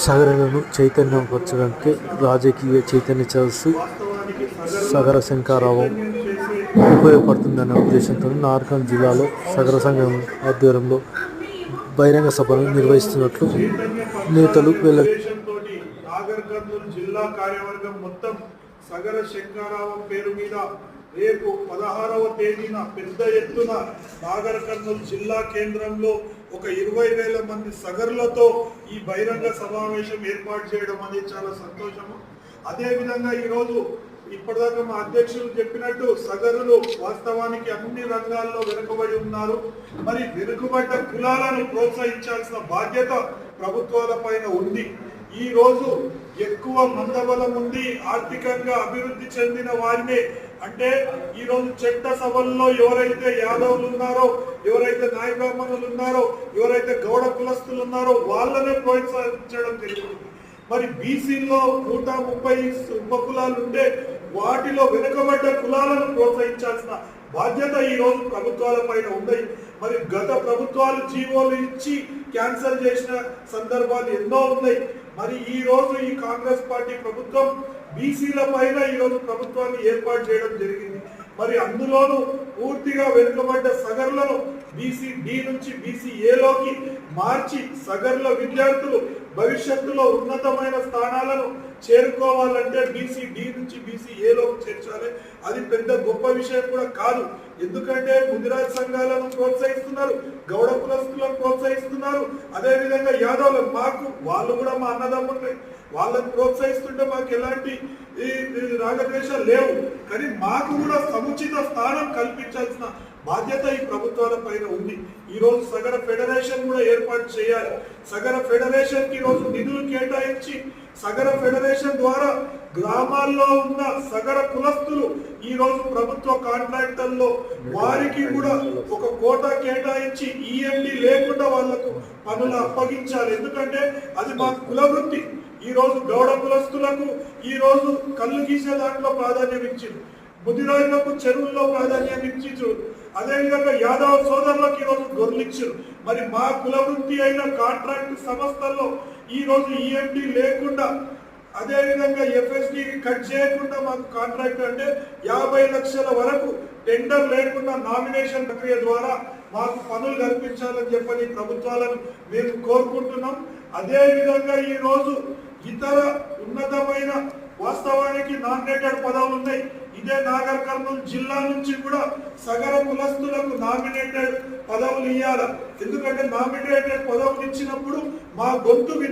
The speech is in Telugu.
సగరాలను చైతన్యం పరచడానికి రాజకీయ చైతన్య సదస్సు సగర శంకారావం ఉపయోగపడుతుందనే ఉద్దేశంతో నార్కల్ జిల్లాలో సగర సంఘం ఆధ్వర్యంలో బహిరంగ సభను నిర్వహిస్తున్నట్లు నేతలు వెల్లడి జిల్లా కార్యవర్గం మొత్తం సగర శంకారావం పేరు మీద రేపు పదహారవ తేదీన పెద్ద ఎత్తున నాగర్ కర్నూలు జిల్లా కేంద్రంలో ఒక ఇరవై వేల మంది సగర్లతో ఈ బహిరంగ సమావేశం ఏర్పాటు చేయడం అనేది చాలా సంతోషము. అదేవిధంగా ఈరోజు ఇప్పటిదాకా మా అధ్యక్షులు చెప్పినట్టు సగరులు వాస్తవానికి అన్ని రంగాల్లో వెనుకబడి ఉన్నారు. మరి వెనుకబడ్డ కులాలను ప్రోత్సహించాల్సిన బాధ్యత ప్రభుత్వాల పైన ఉంది. ఈ రోజు ఎక్కువ మందబలం ఉండి ఆర్థికంగా అభివృద్ధి చెందిన వారిని. అంటే ఈ రోజు చట్ట సభల్లో ఎవరైతే యాదవులు ఉన్నారో ఎవరైతే నాయ బ్రాహ్మణులు ఉన్నారో ఎవరైతే గౌడ కులస్తులు ఉన్నారో వాళ్ళనే ప్రోత్సహించడం జరుగుతుంది. మరి బీసీలో నూట ముప్పై ఉపకులాలు ఉంటే వాటిలో వెనుకబడ్డ కులాలను ప్రోత్సహించాల్సిన బాధ్యత ఈ రోజు ప్రభుత్వాల పైన ఉన్నాయి మరి గత ప్రభుత్వాలు జీవోలు ఇచ్చి క్యాన్సల్ చేసిన సందర్భాలు ఎన్నో ఉన్నాయి. మరి ఈ రోజు ఈ కాంగ్రెస్ పార్టీ ప్రభుత్వం బీసీల పైన ఈ రోజు ప్రభుత్వాన్ని ఏర్పాటు చేయడం జరిగింది. మరి అందులోనూ పూర్తిగా వెనుకబడ్డ సగర్లను బీసీ డి నుంచి బీసీ ఏలోకి మార్చి సగర్ల విద్యార్థులు భవిష్యత్తులో ఉన్నతమైన స్థానాలను చేరుకోవాలంటే బీసీ డి నుంచి బీసీ ఏలోకి చేర్చాలి. అది పెద్ద గొప్ప విషయం కూడా కాదు. ఎందుకంటే ముదిరాజ్ సంఘాలను ప్రోత్సహిస్తున్నారు గౌడ కులస్తులను ప్రోత్సహిస్తున్నారు. అదే విధంగా యాదవులు మాకు వాళ్ళు కూడా మా అన్నదమ్ములు. వాళ్ళని ప్రోత్సహిస్తుంటే మాకు ఎలాంటి ఈ రాగద్వేషాలు లేవు. కానీ మాకు కూడా సముచిత స్థానం కల్పించాల్సిన బాధ్యత ఈ ప్రభుత్వాల పైన ఉంది. ఈ రోజు సగర ఫెడరేషన్ కూడా ఏర్పాటు చేయాలి. సగర ఫెడరేషన్కి రోజు నిధులు కేటాయించి సగర ఫెడరేషన్ ద్వారా గ్రామాల్లో ఉన్న సగర కులస్తులు ఈ రోజు ప్రభుత్వ కాంట్రాక్టర్లో వారికి కూడా ఒక కోట కేటాయించి ఈఎండి లేకుండా వాళ్ళకు పనులు అప్పగించాలి. ఎందుకంటే అది మా కుల ఈ రోజు గౌడ కులస్తులకు ఈ రోజు కళ్ళు గీసే దాంట్లో ప్రాధాన్యం ఇచ్చింది. ముదిరాజులకు చెరువుల్లో ప్రాధాన్యం ఇచ్చిండ్రు. అదేవిధంగా యాదవ సోదరులకు ఈ రోజు గొర్రెలు ఇచ్చారు మరి మా కుల వృత్తి అయిన కాంట్రాక్ట్ సంస్థల్లో ఈ రోజు ఈఎండి లేకుండా అదే విధంగా ఎఫ్ఎస్డి కట్ చేయకుండా మాకు కాంట్రాక్ట్ అంటే యాభై లక్షల వరకు టెండర్ లేకుండా నామినేషన్ ప్రక్రియ ద్వారా మాకు పనులు కల్పించాలని చెప్పని ప్రభుత్వాలను మేము కోరుకుంటున్నాం. అదే విధంగా ఈ రోజు ఇతర ఉన్నతమైన వాస్తవానికి నామినేటెడ్ పదవులు ఉన్నాయి. ఇదే నాగర్ కర్నూలు జిల్లా నుంచి కూడా సగర కులస్తులకు నామినేటెడ్ పదవులు ఇవ్వాలి ఎందుకంటే నామినేటెడ్ పదవులు ఇచ్చినప్పుడు మా గొంతు